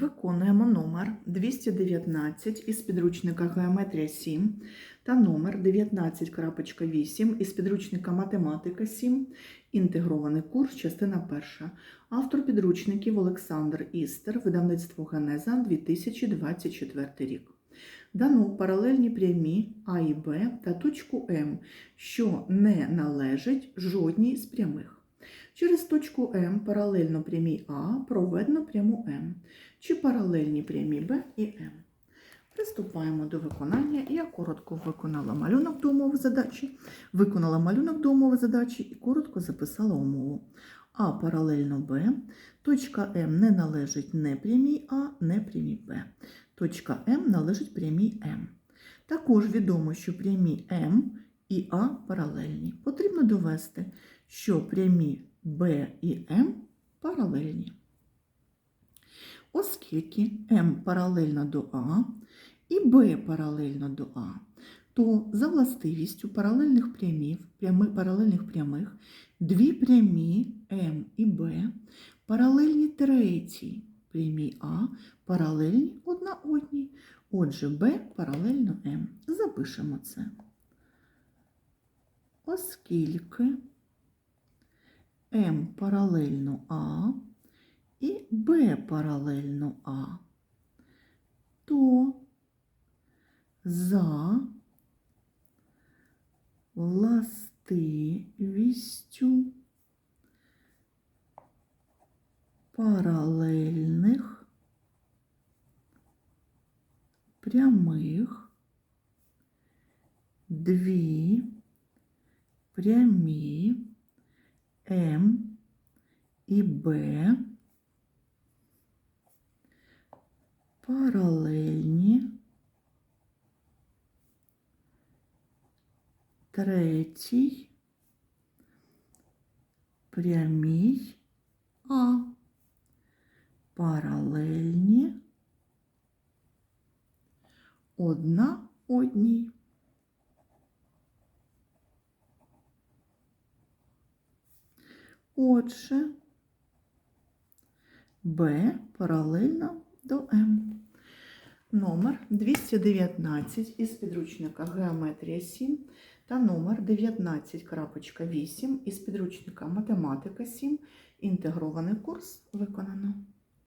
Виконуємо номер 219 із підручника Геометрія 7 та номер 19.8 із підручника Математика 7. Інтегрований курс, частина 1. Автор підручників Олександр Істер, видавництво Генеза 2024 рік. Дано паралельні прямі А і Б та точку М, що не належить жодній з прямих. Через точку М паралельно прямій А проведено пряму М, чи паралельні прямі Б і М. Приступаємо до виконання. Я коротко виконала малюнок до умови задачі, виконала малюнок до умови задачі і коротко записала умову. А паралельно Б, точка М не належить не прямій А, не прямій Б. Точка М належить прямій М. Також відомо, що прямі М і А паралельні. Потрібно довести, що прямі Б і М паралельні. Оскільки М паралельно до А і Б паралельно до А, то за властивістю паралельних прямів, прями, паралельних прямих, дві прямі М і Б паралельні третій прямій А, паралельні одна одній. Отже, Б паралельно М. Запишемо це. Оскільки М паралельно А і Б паралельно А, то за властивістю паралельних прямих дві прямі М і Б паралельні. Третій. Прямій А. Паралельні. Одна одній. Отже, Б паралельно до М. Номер 219 із підручника Геометрія 7 та номер 19.8 із підручника Математика 7. Інтегрований курс виконано.